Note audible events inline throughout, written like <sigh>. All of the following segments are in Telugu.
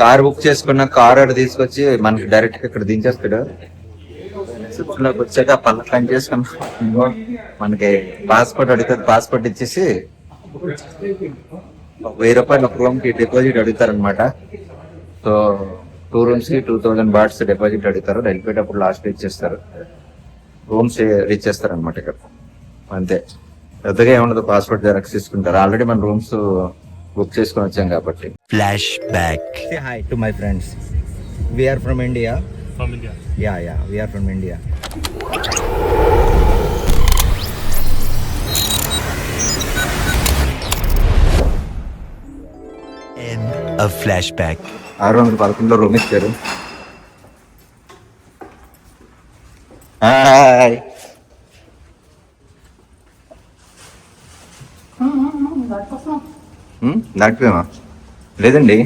కార్ బుక్ చేసుకున్న కార్ అక్కడ తీసుకొచ్చి మనకి డైరెక్ట్గా ఇక్కడ దించేస్తాడు. రిసెప్షన్లోకి వచ్చాక పళ్ళ పని చేసుకున్నాం మనకి పాస్పోర్ట్ అడుగుతారు పాస్పోర్ట్ ఇచ్చేసి వెయ్యి రూపాయలు ఒక రూమ్కి డిపాజిట్ అడుగుతారు అనమాట సో టూ రూమ్స్కి టూ థౌసండ్ బాట్స్ డిపాజిట్ అడుగుతారు. వెళ్ళిపోయేటప్పుడు లాస్ట్ ఇచ్చేస్తారు. రూమ్స్ రీచ్ చేస్తారనమాట ఇక్కడ. అంతే. పెద్దగా ఏముండదు పాస్పోర్ట్ జెరాక్స్ తీసుకుంటారు. ఆల్రెడీ మన రూమ్స్ బుక్ చేసుకొని వచ్చాం కాబట్టి Flashback. Say hi to my friends. We are from India. From India. Yeah, yeah, we are from India. End of flashback. ఆరు వందల పదకొండులో రూమ్ ఇచ్చారు దాటిపోయామా లేదండి.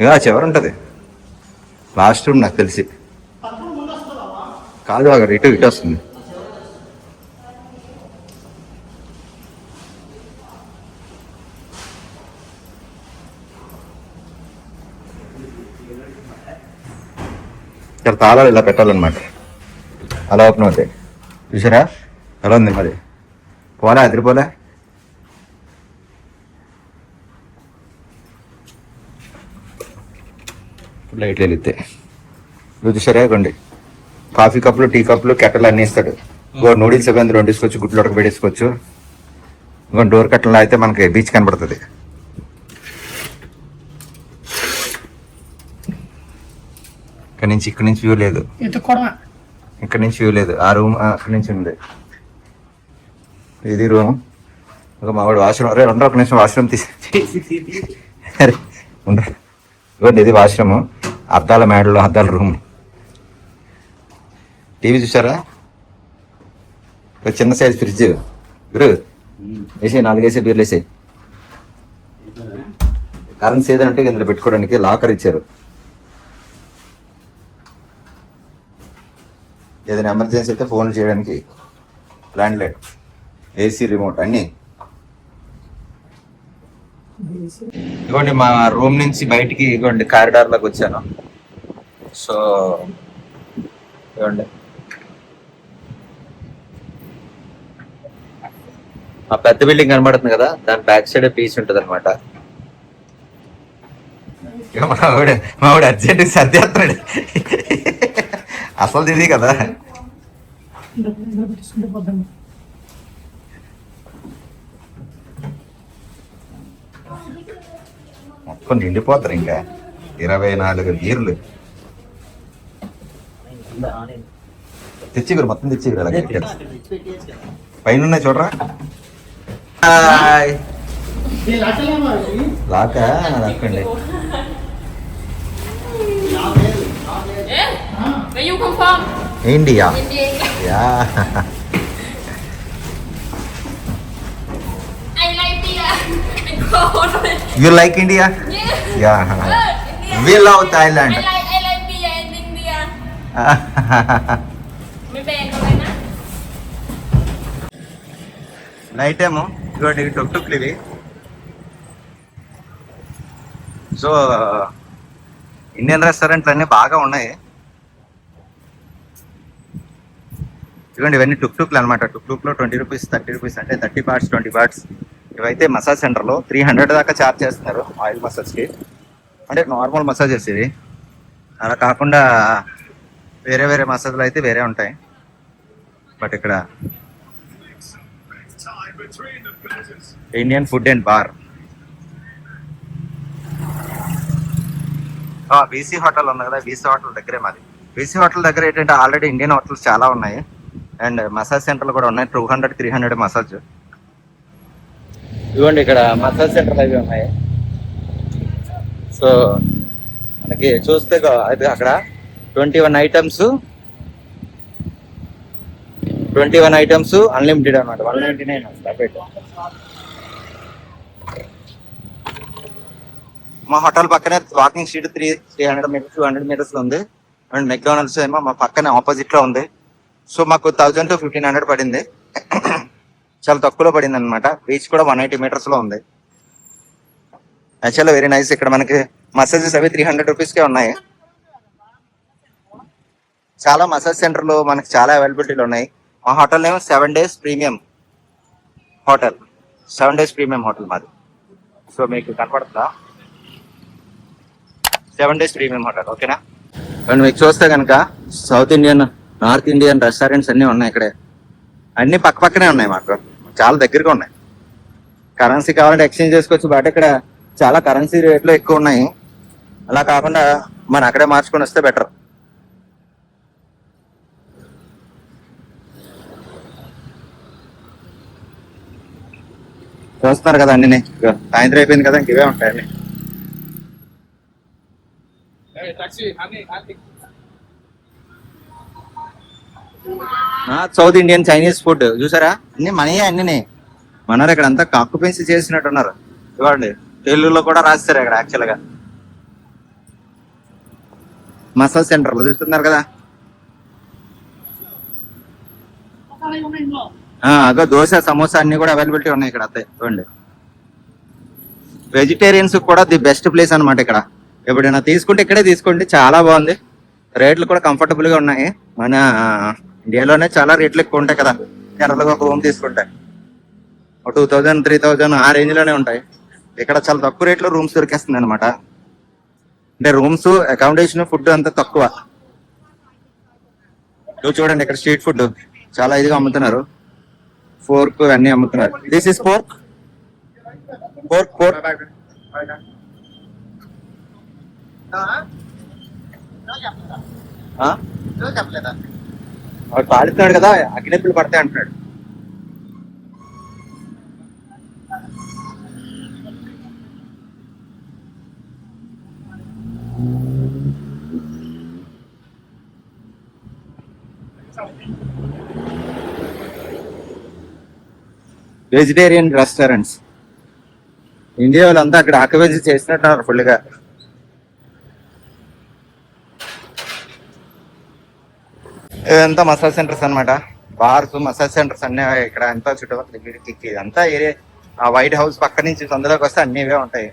ఇక చివరి ఉంటుంది. లాస్ట్ రూమ్ నాకు తెలిసి. కాదు అక్కడ ఇటు ఇటు వస్తుంది. ఇక్కడ తాళాలు ఇలా పెట్టాలన్నమాట. అలా ఓపెన్ అవుతాయి. చూసారా? ఎలా ఉంది మరి? పోలే అదిరిపోలే లైట్లు వెళితే నువ్వు చూసారా ఇవ్వండి కాఫీ కప్పులు టీ కప్పులు కెట్టలు అన్నీ ఇస్తాడు. ఇంకో నూడిల్స్ ఇవ్వండి రెండు తీసుకోవచ్చు గుడ్లు ఉడకబెట్టేసుకోవచ్చు ఇంకో డోర్ కట్టలో అయితే మనకి బీచ్ కనబడుతుంది. ఇక్కడ నుంచి ఇక్కడ నుంచి వ్యూ లేదు. ఇక్కడ నుంచి వ్యూ లేదు. ఆ రూమ్ అక్కడి నుంచి ఉంది. ఇది రూమ్. ఒక మావాడు వాష్రూమ్ అరే రెండు ఒక నిమిషం వాష్రూమ్ తీసి. అరే ఉండు. ఇవ్వండి ఇది వాష్రూమ్ అద్దాల మేడలో అద్దాల రూమ్. టీవీ చూసారా ఒక చిన్న సైజ్ ఫ్రిడ్జ్. గురు వేసే నాలుగేసే బీర్లు వేసే కరెన్సీ ఏదంటే ఇందులో పెట్టుకోవడానికి లాకర్ ఇచ్చారు. ఏదైనా ఎమర్జెన్సీ అయితే ఫోన్ చేయడానికి ల్యాండ్ లైన్ ఏసీ రిమోట్ అన్ని ఇదిగోండి మా రూమ్ నుంచి బయటికి ఇదిగోండి కారిడార్లోకి వచ్చాను. సో ఇదిగోండి ఆ పెద్ద బిల్డింగ్ కనబడుతుంది కదా దాని బ్యాక్ సైడ్ పీస్ ఉంటుంది అనమాట మావిడ మావిడ అర్జెంట్ సర్దేస్తున్నాడు. అసలు ఇది కదా. తీసుకుంటే పోతాం మొత్తం నిండిపోతారు ఇంకా ఇరవై నాలుగు బీర్లు తెచ్చిగురు మొత్తం తెచ్చిగురు అలాగే పైన ఉన్నాయి చూడరా హాయ్ లాక లాక్కండి Where you come from? India India. Yeah <laughs> beer in India. May band ko na. Night ఏమో ఇదిగోండి ఇవి టుక్ టుక్లు ఇవి సో ఇండియన్ రెస్టారెంట్లు అన్నీ బాగా ఉన్నాయి. ఇదిగోండి ఇవన్నీ టుక్ టుక్లు అనమాట టుక్ టుక్లో ట్వంటీ రూపీస్ థర్టీ రూపీస్ అంటే థర్టీ బాట్స్ ట్వంటీ బాట్స్ ఇవైతే మసాజ్ సెంటర్లో త్రీ హండ్రెడ్ దాకా ఛార్జ్ చేస్తున్నారు ఆయిల్ మసాజ్కి అంటే నార్మల్ మసాజెస్ ఇవి. అలా కాకుండా వేరే వేరే మసాజ్లు అయితే వేరే ఉంటాయి. బట్ ఇక్కడ Indian food and bar BC hotel ఉంది కదా బీసీ హోటల్ దగ్గరే మాది. బీసీ హోటల్ దగ్గర ఏంటంటే ఆల్రెడీ ఇండియన్ హోటల్స్ చాలా ఉన్నాయి. అండ్ మసాజ్ సెంటర్లు కూడా ఉన్నాయి. Two hundred three hundred massage ఇవ్వండి ఇక్కడ మసాజ్ సెంటర్లు అవి ఉన్నాయి. సో మనకి చూస్తే అది అక్కడ twenty one items. Twenty one items unlimited అనమాట వన్ నైంటీ నైన్ మా హోటల్ పక్కనే walking street three three hundred meters two hundred meters ఉంది. అండ్ మెక్డానల్డ్స్ ఏమో మా పక్కనే ఆపోజిట్లో ఉంది. సో మాకు థౌజండ్ టు ఫిఫ్టీన్ హండ్రెడ్ పడింది. చాలా తక్కువలో పడింది అనమాట బీచ్ కూడా వన్ ఎయిటీ మీటర్స్లో ఉంది. యాక్చువల్ వెరీ నైస్ ఇక్కడ మనకి మసాజెస్ అవి త్రీ హండ్రెడ్ రూపీస్కే ఉన్నాయి. చాలా మసాజ్ సెంటర్లు మనకి చాలా అవైలబిలిటీలు ఉన్నాయి. మా hotel name seven days premium hotel seven days premium hotel మాది. సో మీకు కనపడుతుందా? సెవెన్ డేస్ ప్రీమియం హోటల్ ఓకేనా అండ్ మీకు చూస్తే కనుక South Indian North Indian restaurants అన్నీ ఉన్నాయి ఇక్కడే. అన్ని పక్క పక్కనే ఉన్నాయి మాకు. చాలా దగ్గరగా ఉన్నాయి. కరెన్సీ కావాలంటే ఎక్స్చేంజ్ చేసుకోవచ్చు బట్ ఇక్కడ చాలా కరెన్సీ రేట్లు ఎక్కువ ఉన్నాయి. అలా కాకుండా మనం అక్కడే మార్చుకొని వస్తే బెటర్ చూస్తున్నారు కదా అన్ని సాయంత్రం అయిపోయింది కదా ఇంక ఇవే ఉంటాయి అన్ని. సౌత్ ఇండియన్ చైనీస్ ఫుడ్ చూసారా? అన్ని మనయే అన్ని మనరు ఇక్కడ అంతా చేసినట్టు చేసినట్టున్నారు. ఇవ్వండి. తెలుగులో కూడా రాస్తారు ఇక్కడ యాక్చువల్గా. మసాజ్ సెంటర్లు చూస్తున్నారు కదా? ఆ, అదో దోశ సమోసా అన్ని కూడా అవైలబిలిటీ ఉన్నాయి ఇక్కడ అత్తే చూడండి వెజిటేరియన్స్ కూడా ది బెస్ట్ ప్లేస్ అన్నమాట ఇక్కడ. ఎప్పుడైనా తీసుకుంటే ఇక్కడే తీసుకోండి. చాలా బాగుంది. రేట్లు కూడా కంఫర్టబుల్గా ఉన్నాయి. మన ఇండియాలోనే చాలా రేట్లు ఎక్కువ ఉంటాయి కదా. కేరళగా ఒక రూమ్ తీసుకుంటే. టూ థౌజండ్ త్రీ థౌజండ్ ఆ రేంజ్లోనే ఉంటాయి. ఇక్కడ చాలా తక్కువ రేట్లో రూమ్స్ దొరికేస్తుంది అనమాట అంటే రూమ్స్ అకామిడేషన్ ఫుడ్ అంతా తక్కువ. ఇదిగో చూడండి ఇక్కడ స్ట్రీట్ ఫుడ్ చాలా ఇదిగా అమ్ముతున్నారు. ఫోర్క్ అన్ని అమ్ముతున్నారు. This is fork fork fork వాడు పాడుతున్నాడు కదా అగ్నిప్పులు పడతాయి అంటున్నాడు. వెజిటేరియన్ రెస్టారెంట్స్ ఇండియా వాళ్ళంతా అక్కడ ఆక్యుపెన్సీ చేసినట్టున్నారు ఫుల్గా ఇదంతా మసాజ్ సెంటర్స్ అన్నమాట. బార్స్ మసాజ్ సెంటర్స్ అన్ని ఇక్కడ అంతా చుట్టుపక్కల ఇదంతా ఏరియా ఆ వైట్ హౌస్ పక్క నుంచి తొందరలోకి వస్తే అన్ని ఇవే ఉంటాయి.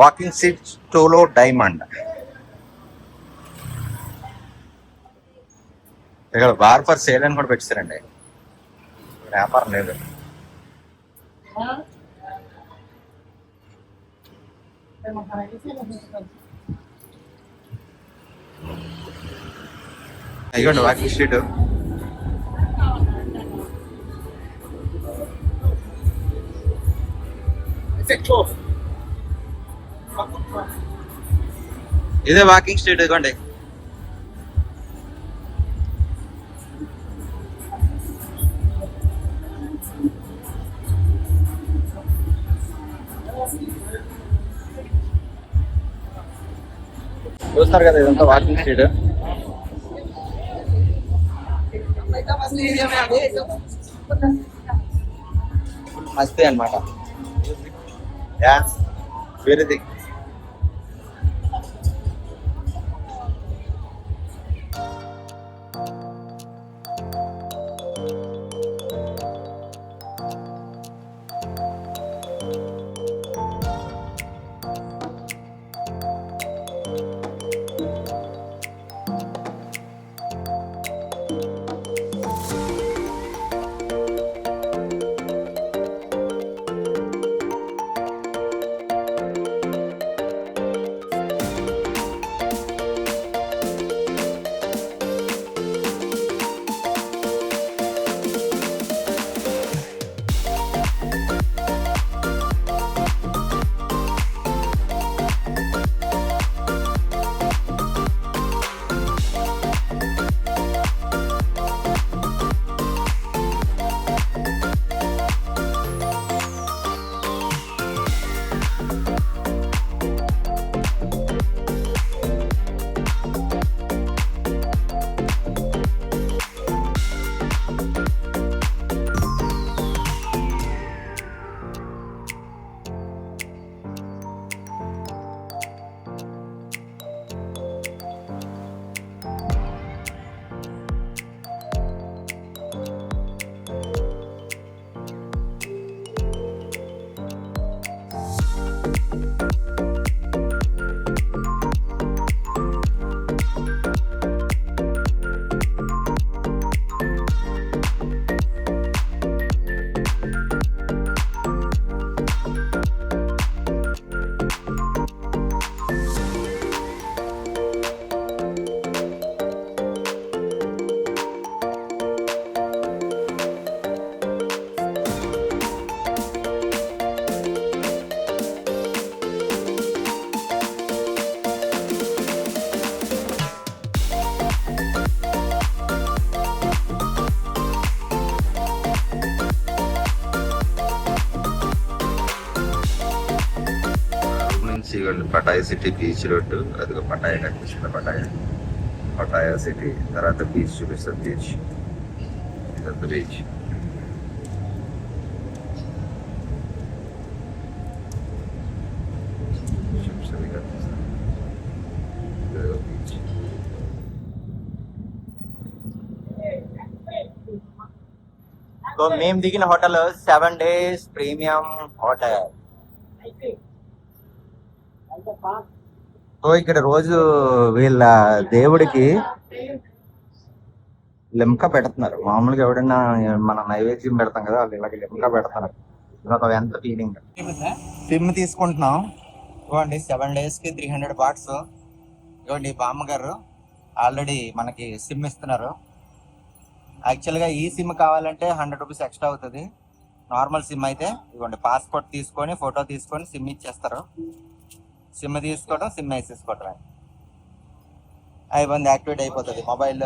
వాకింగ్ సీట్ టోలో డైమండ్ ఇక్కడ బార్ ఫర్ సేల్ అని కూడా పెట్టారండి వ్యాపారం లేదు. I got no appreciator. Is a walking street, isn't it? చూస్తారు కదా ఇదంతా వాకింగ్ స్ట్రీట్ మస్తీ అనమాట వేరే thing Pattaya city beach road అదిగో పటాయ కనిపిస్తుంది పటాయ పటాయ సిటీ తర్వాత బీచ్ చూపిస్తుంది బీచ్ ఇదంతా బీచ్ Ships అవి కనిపిస్తాయి. ఇదిగో బీచ్ సో మేము దిగిన hotel seven days premium hotel so ఇక్కడ రోజు వీళ్ళ దేవుడికి లిమ్క పెడుతున్నారు. మామూలుగా ఎవడన్నా మన నైవేద్యం పెడతాం కదా వాళ్ళు ఇలాగ లిమ్క పెడతారు. ఇదొక ఎంత ఫీలింగ్ సిమ్ తీసుకుంటున్నాం. ఇవ్వండి సెవెన్ డేస్కి త్రీ హండ్రెడ్ బాట్స్ ఇవ్వండి బామ్మగారు ఆల్రెడీ మనకి సిమ్ ఇస్తున్నారు. యాక్చువల్గా ఈ సిమ్ కావాలంటే హండ్రెడ్ రూపీస్ ఎక్స్ట్రా అవుతుంది. నార్మల్ సిమ్ అయితే ఇవ్వండి పాస్పోర్ట్ తీసుకొని ఫోటో తీసుకొని సిమ్ ఇచ్చేస్తారు. సిమ్ తీసుకోవడం సిమ్ వేసేసుకోవటం అయిపోయింది యాక్టివేట్ అయిపోతుంది. మొబైల్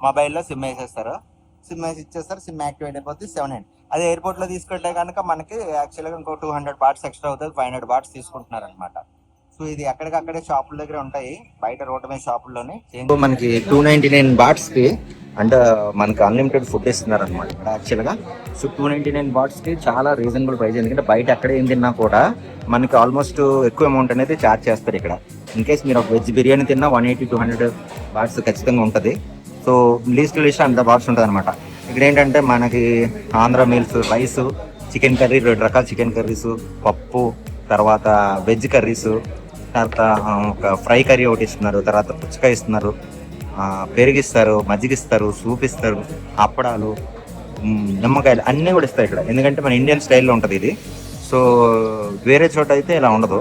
మొబైల్లో సిమ్ వేసేస్తారు. సిమ్ వేసి ఇచ్చేస్తారు సిమ్ యాక్టివేట్ అయిపోతుంది సెవెన్ హండ్రెడ్. అదే ఎయిర్పోర్ట్లో తీసుకుంటే కనుక మనకి యాక్చువల్గా ఇంకో టూ హండ్రెడ్ బాట్స్ ఎక్స్ట్రా అవుతుంది ఫైవ్ హండ్రెడ్ బాట్స్ తీసుకుంటున్నారు అనమాట సో ఇది ఎక్కడికక్కడే షాపుల దగ్గర ఉంటాయి. బయట రోడ్డు మీద షాపుల్లోనే మనకి టూ నైన్టీ నైన్ బాట్స్కి అంటే మనకి అన్లిమిటెడ్ ఫుడ్ ఇస్తున్నారు అనమాట ఇక్కడ యాక్చువల్గా సో టూ నైంటీ నైన్ బాట్స్కి చాలా రీజనబుల్ ప్రైస్. ఎందుకంటే బయట ఎక్కడ ఏం తిన్నా కూడా మనకి ఆల్మోస్ట్ ఎక్కువ అమౌంట్ అనేది చార్జ్ చేస్తారు ఇక్కడ. ఇన్ కేస్ మీరు ఒక వెజ్ బిర్యానీ తిన్నా one eighty two hundred bahts ఖచ్చితంగా ఉంటుంది. సో లీస్ట్ లీస్ట్ అంత బాట్స్ ఉంటుంది అనమాట ఇక్కడ ఏంటంటే మనకి Andhra meals rice chicken curry రెండు రకాల చికెన్ కర్రీస్ పప్పు తర్వాత వెజ్ కర్రీస్ తర్వాత ఒక ఫ్రై కర్రీ ఒకటి ఇస్తున్నారు తర్వాత పుచ్చకాయ ఇస్తున్నారు పెరిగిస్తారు మజ్జిగిస్తారు సూప్ ఇస్తారు అప్పడాలు నిమ్మకాయలు అన్నీ కూడా ఇస్తాయి ఇక్కడ. ఎందుకంటే మన ఇండియన్ స్టైల్లో ఉంటుంది ఇది. సో వేరే చోట అయితే ఇలా ఉండదు.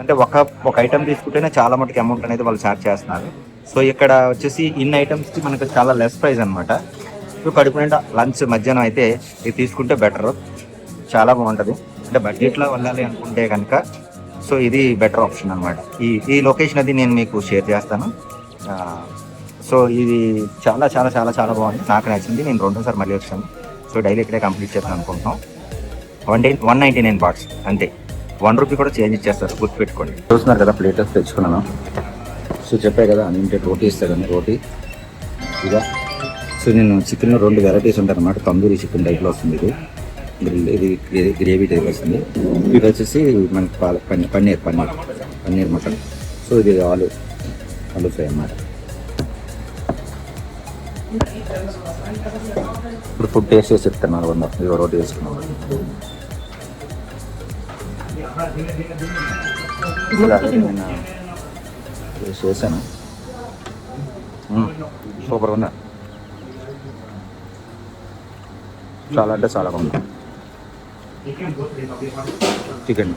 అంటే ఒక ఒక ఐటమ్ తీసుకుంటేనే చాలా మటుకు అమౌంట్ అనేది వాళ్ళు ఛార్జ్ చేస్తున్నారు. సో ఇక్కడ వచ్చేసి ఇన్ని ఐటమ్స్కి మనకు చాలా లెస్ ప్రైస్ అనమాట సో కడుపు నిండా లంచ్ మధ్యాహ్నం అయితే ఇది తీసుకుంటే బెటర్ చాలా బాగుంటుంది. అంటే బడ్జెట్లో వెళ్ళాలి అనుకుంటే కనుక సో ఇది బెటర్ ఆప్షన్ అనమాట ఈ ఈ లొకేషన్ అది నేను మీకు షేర్ చేస్తాను. సో ఇది చాలా చాలా చాలా చాలా బాగుంది. నాకు నచ్చింది. నేను రెండోసారి మళ్ళీ వచ్చాను. సో డైలీ ఇక్కడే కంప్లీట్ చేస్తాను అనుకుంటున్నాం. One day one ninety nine bahts అంతే. వన్ రూపీ కూడా చేంజ్ ఇచ్చేస్తారు. గుర్తుపెట్టుకోండి. చూస్తున్నారు కదా ప్లేటర్స్ తెచ్చుకున్నాను. సో చెప్పాయి కదా అన్లిమిటెడ్ రోటీ ఇస్తాను రోటీ. ఇదా సో నేను చికెన్ రెండు వెరైటీస్ ఉంటాయి అనమాట తందూరి చికెన్ టైప్లో వస్తుంది ఇది. గ్రిల్ ఇది గ్రే- గ్రేవీ టైప్ వస్తుంది. ఇది వచ్చేసి మనకి పాల పన్నీర్ పన్నీర్ పన్నీర్ పన్నీర్ మటన్. సో ఇది ఆలు ఆలు ఫ్రై అన్నమాట. ఇప్పుడు ఫుడ్ టేస్ట్ చేసి చెప్తాను వంద ఇది రోటీ వేసుకున్నాం టేస్ట్ చేశాను. సూపర్ ఉందా. చాలా అంటే చాలా బాగుంది. చికెన్.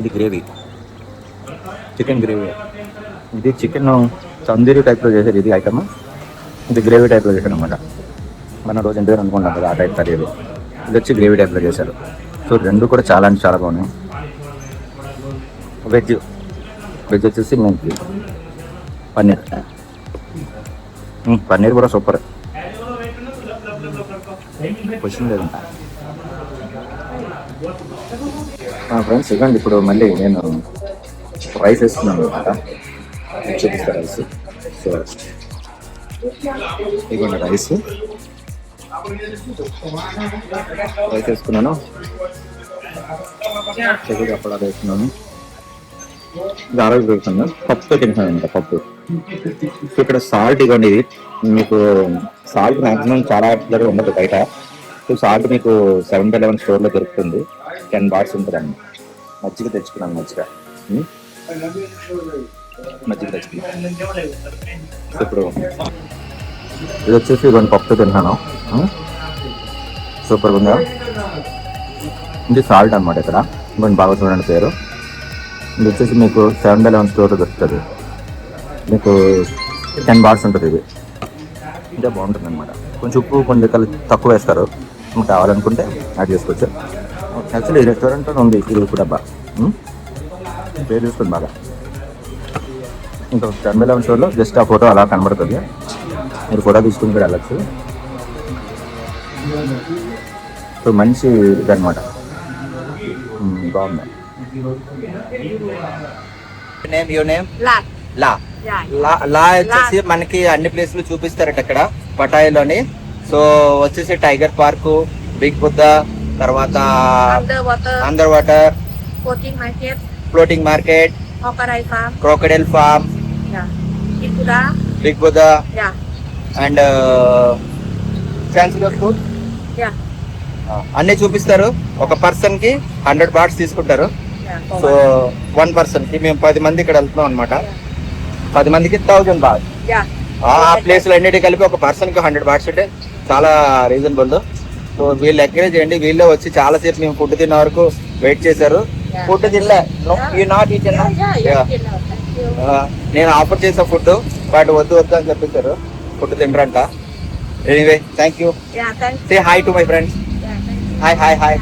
ఇది గ్రేవీ. Chicken gravy. ఇది చికెన్ తందూరి టైప్లో చేశారు ఇది ఐటమ్ ఇది గ్రేవీ టైప్లో చేశారు అనమాట మన రోజు ఇంటి దగ్గర అనుకుంటాం కదా ఆ టైప్ కర్రీ ఇది వచ్చి గ్రేవీ టైప్లో చేశారు. సో రెండు కూడా చాలా అంటే చాలా బాగున్నాయి. వెజ్ వెజ్ వచ్చేసి మనకి పన్నీర్. పన్నీర్ కూడా సూపర్. క్వశ్చన్ లేదు. ఫ్రెండ్స్ ఇవ్వండి ఇప్పుడు మళ్ళీ నేను రైస్ వేస్తున్నాను అనమాట చూపిస్తా రైస్ సో ఇదిగోండి రైస్. రైస్ వేసుకున్నాను. చెరుకు అప్పడాలు వేసుకున్నాను. ఇది ఆరోగ్య పెడుతున్నాను పప్పుతో తింటున్నాను పప్పు. ఇక్కడ సాల్ట్ ఇవ్వండి ఇది. మీకు సాల్ట్ మాక్సిమం చాలా దగ్గర ఉండదు బయట. సో సాల్ట్ మీకు సెవెన్ బై లెవెన్ స్టోర్లో దొరుకుతుంది. టెన్ బాట్స్ ఉంటుందండి. మజ్జిగ తెచ్చుకున్నాను మజ్జిగ. ఇప్పుడు ఇది వచ్చేసి రెండు పప్పుతో తింటున్నాను. ఉమ్. సూపర్గా ఉందా ఇది సాల్ట్ అన్నమాట ఇక్కడ. ఇంకొంచెం బాగా చూడండి పేరు. ఇది వచ్చేసి మీకు సెవెన్ బై లెవెన్ స్టోర్లో దొరుకుతుంది. మీకు టెన్ బార్స్ ఉంటుంది ఇది. ఇదే బాగుంటుంది అనమాట కొంచెం ఉప్పు కొంచెం కలి తక్కువ వేస్తారు. మీకు కావాలనుకుంటే యాడ్ చేసుకోవచ్చు. యాక్చువల్లీ ఈ రెస్టారెంట్ ఉంది ఇది ఉప్పు డబ్బా. పేరు చూస్తుంది బాగా. ఇంకా లెవెన్ స్టోర్లో జస్ట్ ఆ ఫోటో అలా కనబడుతుంది మీరు ఫోటో తీసుకుని కూడా వెళ్ళచ్చు సో మంచి ఇది అనమాట బాగుంది నేమ్ యూ నేమ్. లా. లా లా వచ్చేసి మనకి అన్ని ప్లేస్లు చూపిస్తారట ఇక్కడ పటాయిలోని సో వచ్చేసి టైగర్ పార్క్ బిగ్ బుద్ధ తర్వాత. Under water. Floating market. Crocodile farm Yeah. Ikuda. Big Buddha Yeah. And food Yeah. అన్ని చూపిస్తారు. ఒక పర్సన్కి హండ్రెడ్ బాట్స్ తీసుకుంటారు. సో వన్ పర్సన్కి మేము పది మంది ఇక్కడ వెళ్తున్నాం అనమాట పది మందికి థౌజండ్ బాట్ Yeah. ఆ ప్లేస్ అన్నిటి కలిపి ఒక పర్సన్కి హండ్రెడ్ బాట్స్ అంటే చాలా రీజనబుల్ సో వీళ్ళు ఎంకరేజ్ చేయండి. వీళ్ళే వచ్చి చాలా సేపు మేము ఫుడ్ తిన్న వరకు వెయిట్ చేశారు. ఫుడ్ తినలే. యూ. నాట్ ఈట్ నేను ఆఫర్ చేసే ఫుడ్ బట్ వద్దు వద్దు అని చెప్పేశారు. Food తినరంట anyway thank you say hi to my friends. Hi hi. Hi